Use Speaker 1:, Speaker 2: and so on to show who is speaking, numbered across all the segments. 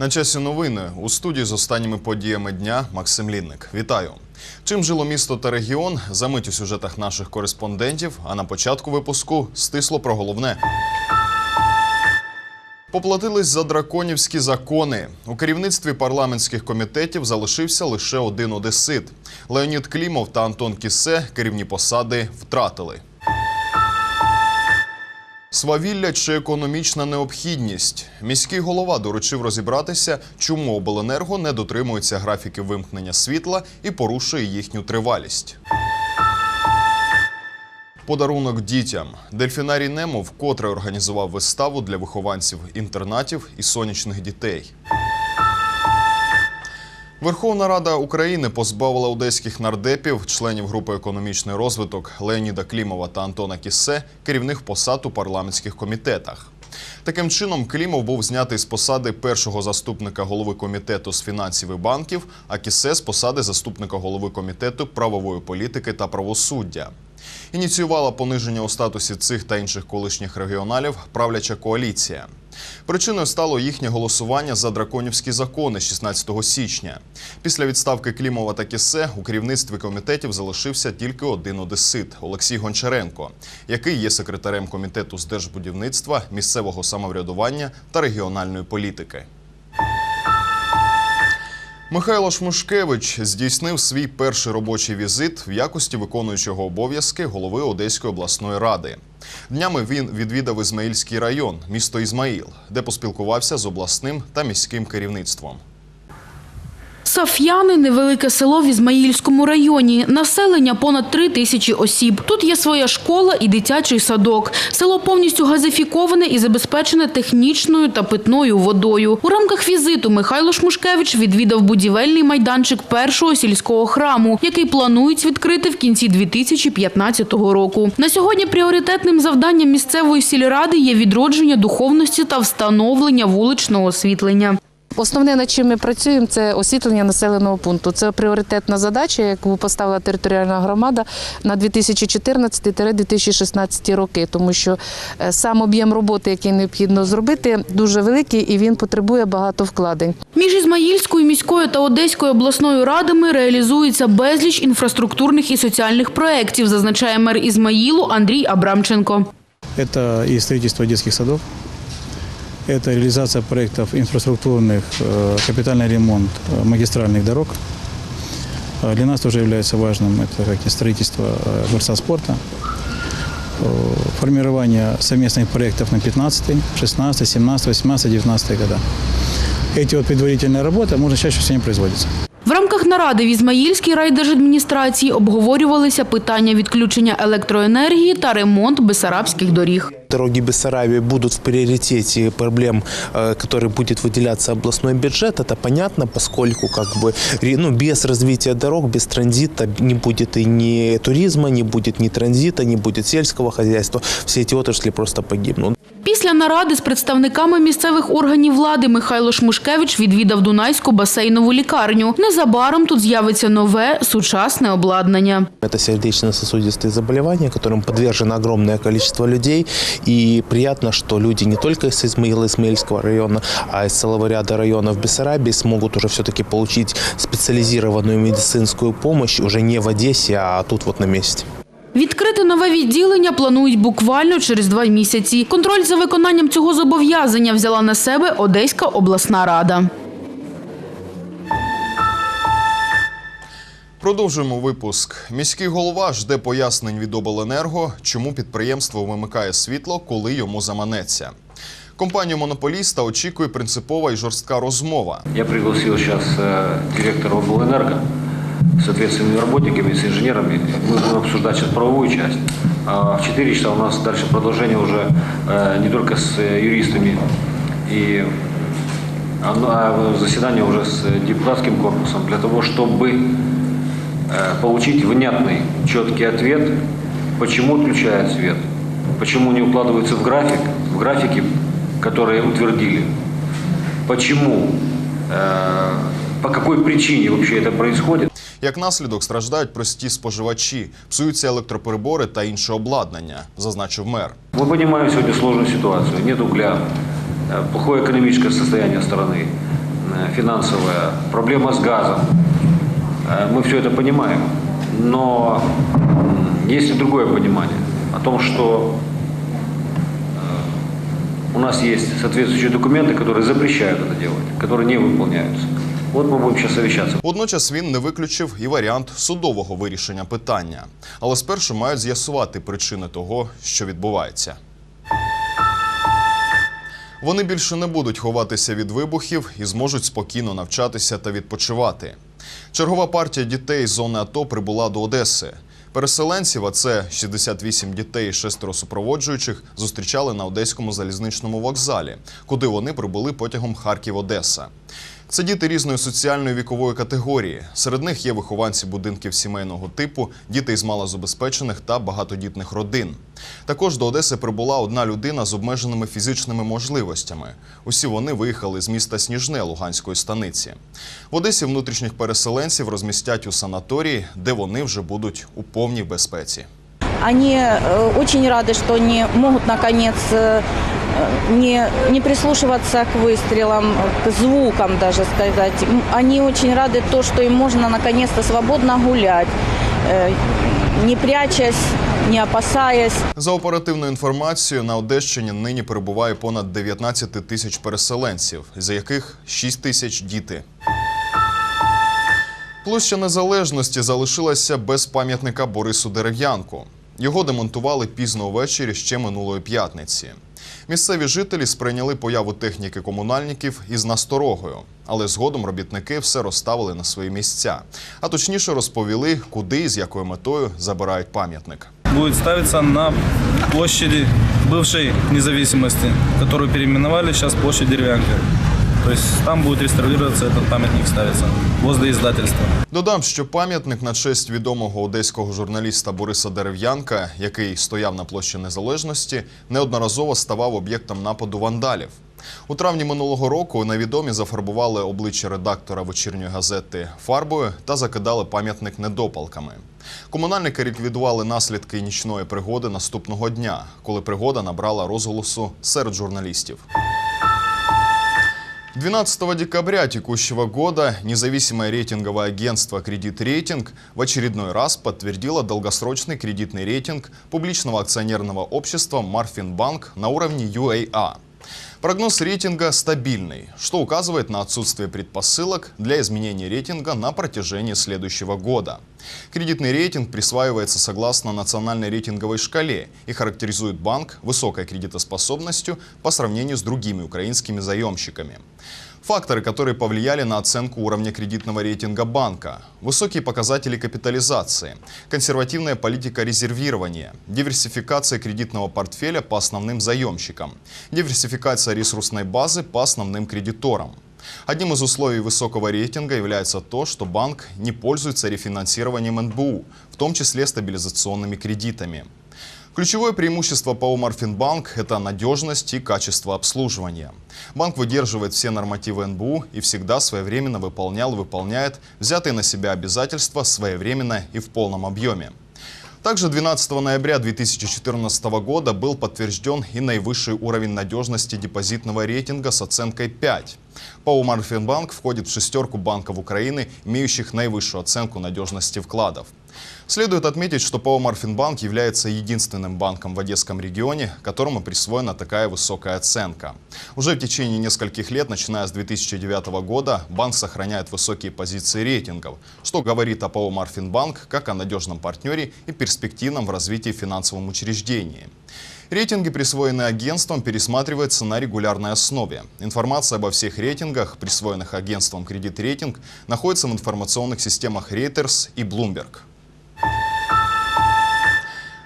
Speaker 1: На часі новини у студії з останніми подіями дня Максим Лінник. Вітаю. Чим жило місто та регіон? Замить у сюжетах наших кореспондентів. А на початку випуску стисло про головне. Поплатились за драконівські закони. У керівництві парламентських комітетів залишився лише один одесит. Леонід Клімов та Антон Кісе керівні посади втратили. Свавілля чи економічна необхідність. Міський голова доручив розібратися, чому обленерго не дотримується графіки вимкнення світла і порушує їхню тривалість. Подарунок дітям. Дельфінарій Немо вкотре організував виставу для вихованців інтернатів і сонячних дітей. Верховна Рада України позбавила одеських нардепів, членів групи економічний розвиток Леоніда Клімова та Антона Кіссе керівних посад у парламентських комітетах. Таким чином, Клімов був знятий з посади першого заступника голови комітету з фінансів і банків, а Кісе з посади заступника голови комітету правової політики та правосуддя. Ініціювала пониження у статусі цих та інших колишніх регіоналів правляча коаліція. Причиною стало їхнє голосування за драконівські закони 16 січня. Після відставки Клімова та Кісе у керівництві комітетів залишився тільки один одесит Олексій Гончаренко, який є секретарем комітету з держбудівництва, місцевого самоврядування та регіональної політики. Михайло Шмушкевич здійснив свій перший робочий візит в якості виконуючого обов'язки голови Одеської обласної ради. Днями він відвідав Ізмаїльський район, місто Ізмаїл, де поспілкувався з обласним та міським керівництвом.
Speaker 2: Саф'яни – невелике село в Ізмаїльському районі. Населення понад три тисячі осіб. Тут є своя школа і дитячий садок. Село повністю газифіковане і забезпечене технічною та питною водою. У рамках візиту Михайло Шмушкевич відвідав будівельний майданчик першого сільського храму, який планують відкрити в кінці 2015 року. На сьогодні пріоритетним завданням місцевої сільради є відродження духовності та встановлення вуличного освітлення.
Speaker 3: Основне, над чим ми працюємо, це освітлення населеного пункту. Це пріоритетна задача, яку поставила територіальна громада на 2014-2016 роки, тому що е, сам об'єм роботи, який необхідно зробити, дуже великий і він потребує багато вкладень.
Speaker 2: Між Ізмаїльською міською та Одеською обласною радами реалізується безліч інфраструктурних і соціальних проєктів, зазначає мер Ізмаїлу Андрій Абрамченко.
Speaker 4: Это и строительство детских садов, это реализация проектов инфраструктурных, э, капитальный ремонт э, магистральных дорог. Э, Для нас тоже является важным это как строительство дворца спорта, э, формирование совместных проектов на 15, 16, 17, 18, 19 года. Эти вот предварительные работы, можно чаще всего не производятся.
Speaker 2: В рамках наради в Ізмаїльській райдержадміністрації обговорювалися питання відключення електроенергії та ремонт бесарабських доріг.
Speaker 5: Дороги Бессарабии будут в приоритете проблем, э, которые будет выделяться областной бюджет. Это понятно, поскольку как бы ре- ну, без развития дорог, без транзита не будет и ни туризма, не будет ни транзита, не будет сельского хозяйства. Все эти отрасли просто погибнут.
Speaker 2: Після наради з представниками місцевих органів влади Михайло Шмушкевич відвідав Дунайську басейнову лікарню. Незабаром тут з'явиться нове сучасне обладнання.
Speaker 5: Это сердечно-сосудистые заболевания, которым подвержено огромное количество людей. И приятно, что люди не только из Измаила, Измаильского района, а из целого ряда районов Бессарабии смогут уже все-таки получить специализированную медицинскую помощь уже не в Одессе, а тут вот на месте.
Speaker 2: Відкрити нове відділення планують буквально через два місяці. Контроль за виконанням цього зобов'язання взяла на себе Одеська обласна рада.
Speaker 1: Продовжуємо випуск. Міський голова жде пояснень від обленерго, чому підприємство вимикає світло, коли йому заманеться. Компанію монополіста очікує принципова і жорстка розмова.
Speaker 6: Я пригласил сейчас э, директора облэнерго с ответственными работниками, с инженерами. Мы будем обсуждать сейчас правовую часть. А в 4 часа у нас дальше продолжение уже э, не только с э, юристами и оно- а заседание уже с депутатским корпусом для того, чтобы э, получить внятный, четкий ответ, почему отключают свет, почему не укладываются в график, в графики, которые утвердили. Почему, по какой причине вообще это происходит.
Speaker 1: Як наслідок страждають прості споживачі, псуються електроперебори та інше обладнання, зазначив мер.
Speaker 6: Мы понимаем сегодня сложную ситуацию. Нет угля, э, плохое экономическое состояние страны, э, финансовое, проблема с газом. Э, Мы все это понимаем. Но м, есть и другое понимание о том, что э, у нас есть соответствующие документы, которые запрещают это делать, которые не выполняются. Вот мы будем сейчас совещаться.
Speaker 1: Водночас він не виключив і варіант судового вирішення питання, але спершу мають з'ясувати причини того, що відбувається. Вони більше не будуть ховатися від вибухів і зможуть спокійно навчатися та відпочивати. Чергова партія дітей з зони АТО прибула до Одеси. Переселенців, а це 68 дітей і шестеро супроводжуючих, зустрічали на одеському залізничному вокзалі, куди вони прибули потягом Харків-Одеса. Це діти різної соціальної вікової категорії. Серед них є вихованці будинків сімейного типу, діти із малозабезпечених та багатодітних родин. Також до Одеси прибула одна людина з обмеженими фізичними можливостями. Усі вони виїхали з міста Сніжне Луганської станиці. В Одесі внутрішніх переселенців розмістять у санаторії, де вони вже будуть у повній безпеці.
Speaker 7: Они э, очень рады, что они могут наконец э, не, не прислушиваться к выстрелам, к звукам даже сказать. М, Они очень рады то, что им можно наконец-то свободно гулять, э, не прячась, не опасаясь.
Speaker 1: За оперативною інформацією, на Одещині нині перебуває понад 19 тисяч переселенців, з яких 6 тисяч діти. Площа Незалежності залишилася без пам'ятника Борису Дерев'янку. Його демонтували пізно ввечері ще минулої п'ятниці. Місцеві жителі сприйняли появу техніки комунальників із насторогою, але згодом робітники все розставили на свої місця, а точніше розповіли, куди і з якою метою забирають пам'ятник.
Speaker 8: будет ставиться на площади бывшей независимости, которую переименовали сейчас площадь Деревянка. То есть там будет реставрироваться этот памятник ставиться возле издательства.
Speaker 1: Додам, що пам'ятник на честь відомого одеського журналіста Бориса Дерев'янка, який стояв на площі Незалежності, неодноразово ставав об'єктом нападу вандалів. У травні минулого року невідомі зафарбували обличчя редактора вечірньої газети фарбою та закидали пам'ятник недопалками. Комунальники ліквідували наслідки нічної пригоди наступного дня, коли пригода набрала розголосу серед журналістів. 12 декабря текущего года независимое рейтинговое агентство «Кредит Рейтинг» в очередной раз подтвердило долгосрочный кредитный рейтинг публичного акционерного общества «Марфинбанк» на уровне UAA. Прогноз рейтинга стабильный, что указывает на отсутствие предпосылок для изменения рейтинга на протяжении следующего года. Кредитный рейтинг присваивается согласно национальной рейтинговой шкале и характеризует банк высокой кредитоспособностью по сравнению с другими украинскими заемщиками. Факторы, которые повлияли на оценку уровня кредитного рейтинга банка. Высокие показатели капитализации, консервативная политика резервирования, диверсификация кредитного портфеля по основным заемщикам, диверсификация ресурсной базы по основным кредиторам. Одним из условий высокого рейтинга является то, что банк не пользуется рефинансированием НБУ, в том числе стабилизационными кредитами. Ключевое преимущество ПАО «Марфинбанк» – это надежность и качество обслуживания. Банк выдерживает все нормативы НБУ и всегда своевременно выполнял и выполняет взятые на себя обязательства своевременно и в полном объеме. Также 12 ноября 2014 года был подтвержден и наивысший уровень надежности депозитного рейтинга с оценкой 5. ПАО «Марфинбанк» входит в шестерку банков Украины, имеющих наивысшую оценку надежности вкладов. Следует отметить, что ПАО «Марфинбанк» является единственным банком в Одесском регионе, которому присвоена такая высокая оценка. Уже в течение нескольких лет, начиная с 2009 года, банк сохраняет высокие позиции рейтингов, что говорит о ПАО «Марфинбанк» как о надежном партнере и перспективном в развитии финансовом учреждении. Рейтинги, присвоенные агентством, пересматриваются на регулярной основе. Информация обо всех рейтингах, присвоенных агентством «Кредит Рейтинг», находится в информационных системах Reuters и Bloomberg.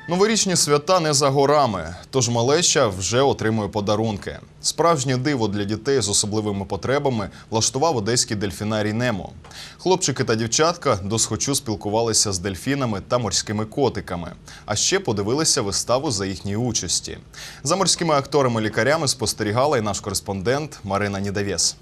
Speaker 1: Новорічні свята не за горами, тож малеща вже отримує подарунки. Справжнє диво для дітей з особливими потребами влаштував одеський дельфінарій Немо. Хлопчики та дівчатка досхочу спілкувалися з дельфінами та морськими котиками, а ще подивилися виставу за їхньої участі. За морськими акторами-лікарями спостерігала і наш кореспондент Марина Нідавєс.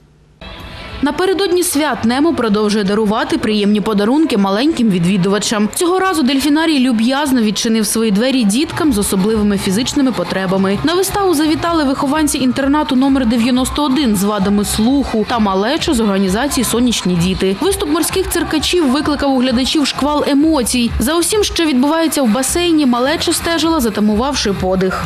Speaker 2: Напередодні свят Немо продовжує дарувати приємні подарунки маленьким відвідувачам. Цього разу дельфінарій люб'язно відчинив свої двері діткам з особливими фізичними потребами. На виставу завітали вихованці інтернату номер 91 з вадами слуху та малечо з організації Сонячні діти. Виступ морських циркачів викликав у глядачів шквал емоцій. За усім, що відбувається в басейні, малечо стежила, затамувавши подих.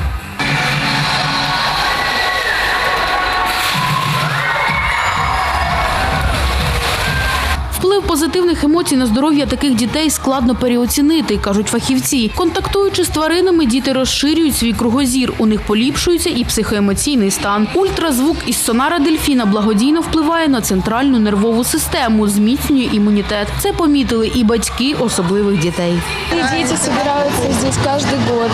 Speaker 2: позитивних емоцій на здоров'я таких дітей складно переоцінити, кажуть фахівці. Контактуючи з тваринами, діти розширюють свій кругозір. У них поліпшується і психоемоційний стан. Ультразвук із сонара дельфіна благодійно впливає на центральну нервову систему, зміцнює імунітет. Це помітили і батьки особливих дітей.
Speaker 9: И дети собираются здесь каждый год.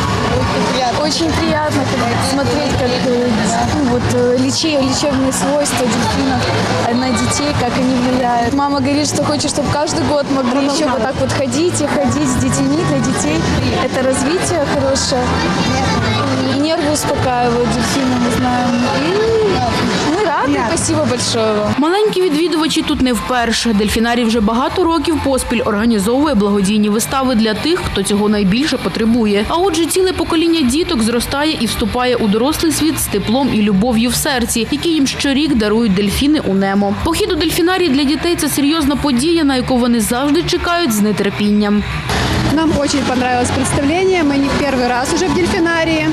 Speaker 9: Очень приятно когда смотреть, как э, ну, вот, э, лече- лечебные свойства дельфинов э, на детей, как они влияют. Мама говорит, что хочет, чтобы каждый год могли еще вот так вот ходить и ходить с детьми для детей. Это развитие хорошее. И нервы успокаивают дельфины, Спасибо большое вам.
Speaker 2: Маленькі відвідувачі тут не вперше. Дельфінарій вже багато років поспіль організовує благодійні вистави для тих, хто цього найбільше потребує. А отже, ціле покоління діток зростає і вступає у дорослий світ з теплом і любов'ю в серці, які їм щорік дарують дельфіни у немо. Похід у дельфінарій для дітей це серйозна подія, на яку вони завжди чекають з нетерпінням.
Speaker 10: Нам очень понравилось представление. Мы не в первый раз уже в дельфинарии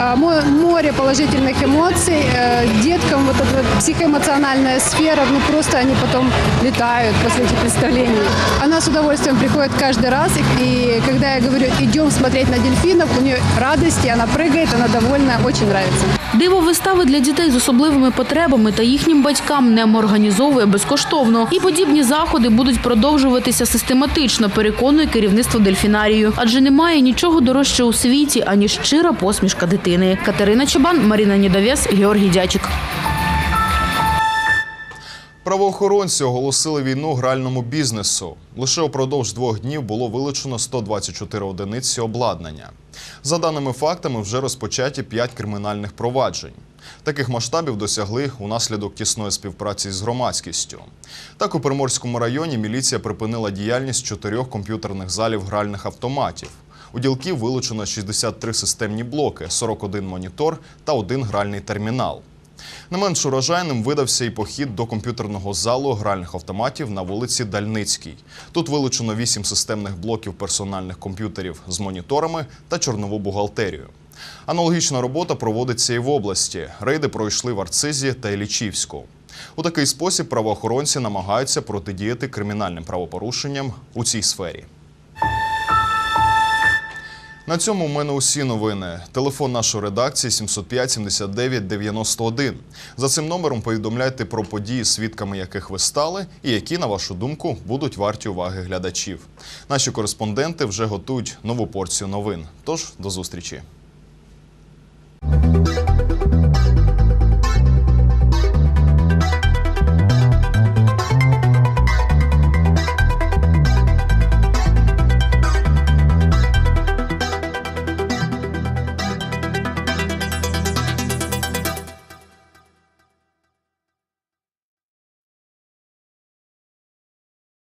Speaker 10: А, мо- Море положительных эмоций. Э, Деткам вот эта вот психоэмоциональная сфера, ну просто они потом летают после этих представлений. Она с удовольствием приходит каждый раз. И, и когда я говорю, идем смотреть на дельфинов, у нее радость, и она прыгает, она довольна, очень нравится.
Speaker 2: Диво вистави для дітей з особливими потребами та їхнім батькам немо організовує безкоштовно. І подібні заходи будуть продовжуватися систематично, переконує керівництво дельфінарію. Адже немає нічого дорожче у світі, аніж щира посмішка дитини. Катерина Чабан, Маріна Нідовєс, Георгій Дячик.
Speaker 1: Правоохоронці оголосили війну гральному бізнесу. Лише упродовж двох днів було вилучено 124 одиниці обладнання. За даними фактами, вже розпочаті 5 кримінальних проваджень. Таких масштабів досягли унаслідок тісної співпраці з громадськістю. Так, у Приморському районі міліція припинила діяльність чотирьох комп'ютерних залів гральних автоматів. У ділків вилучено 63 системні блоки, 41 монітор та один гральний термінал. Не менш урожайним видався і похід до комп'ютерного залу гральних автоматів на вулиці Дальницькій. Тут вилучено 8 системних блоків персональних комп'ютерів з моніторами та чорнову бухгалтерію. Аналогічна робота проводиться і в області. Рейди пройшли в Арцизі та Ілічівську. У такий спосіб правоохоронці намагаються протидіяти кримінальним правопорушенням у цій сфері. На цьому у мене усі новини. Телефон нашої редакції 705 79 91. За цим номером повідомляйте про події, свідками яких ви стали, і які, на вашу думку, будуть варті уваги глядачів. Наші кореспонденти вже готують нову порцію новин. Тож до зустрічі.